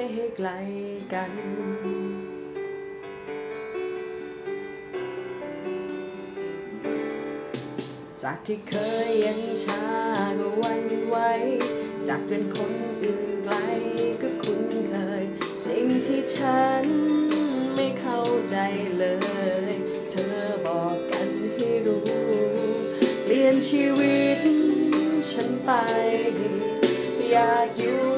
ไม่ให้ไกลกัน จากที่เคยเย็นชาก็วันไหว จากเป็นคนอื่นไกลก็คุ้นเคย สิ่งที่ฉันไม่เข้าใจเลย เธอบอกกันให้รู้ เปลี่ยนชีวิตฉันไป อยากอยู่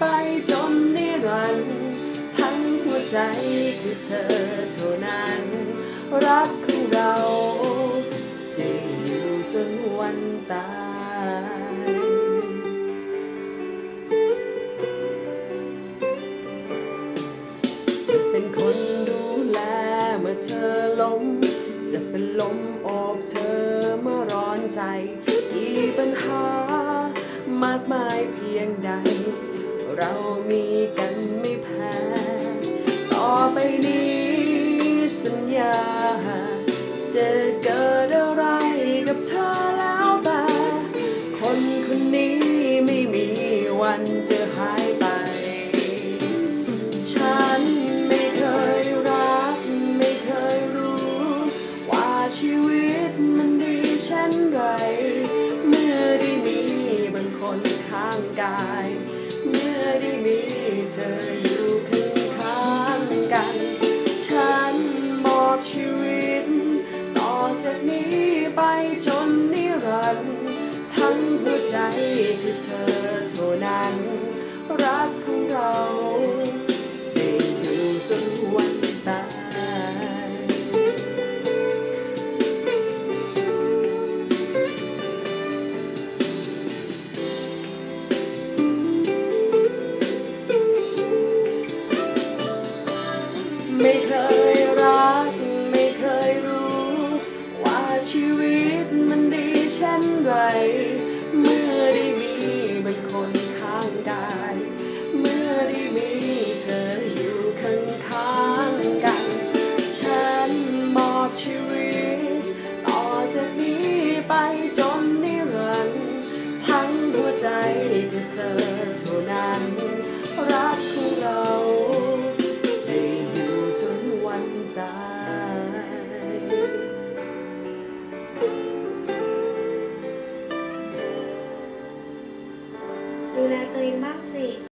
ไปจนนิรันดร์ทั้งหัวใจคือเธอเท่านั้น รักของเราจะอยู่จนวันตายจะเป็นคนดูแลเมื่อเธอล้มจะเป็นลมโอบเธอเมื่อร้อนใจมีปัญหามากมายเพียงใด เรามีกันไม่แพ้ต่อไปนี้สัญญา จะเกิดอะไรกับเธอแล้วแต่คนคนนี้ไม่มีวันจะหายไป ฉันไม่เคยรัก ไม่เคยรู้ ว่าชีวิตมันดีเช่นไร ธออยู่ข้างข้างๆกัน ฉันมอบชีวิต ต่อจากนี้ไปจนนิรันดร์ทั้งหัวใจคือเธอเท่านั้น รักของ ชีวิตมันดีเช่นไร Primark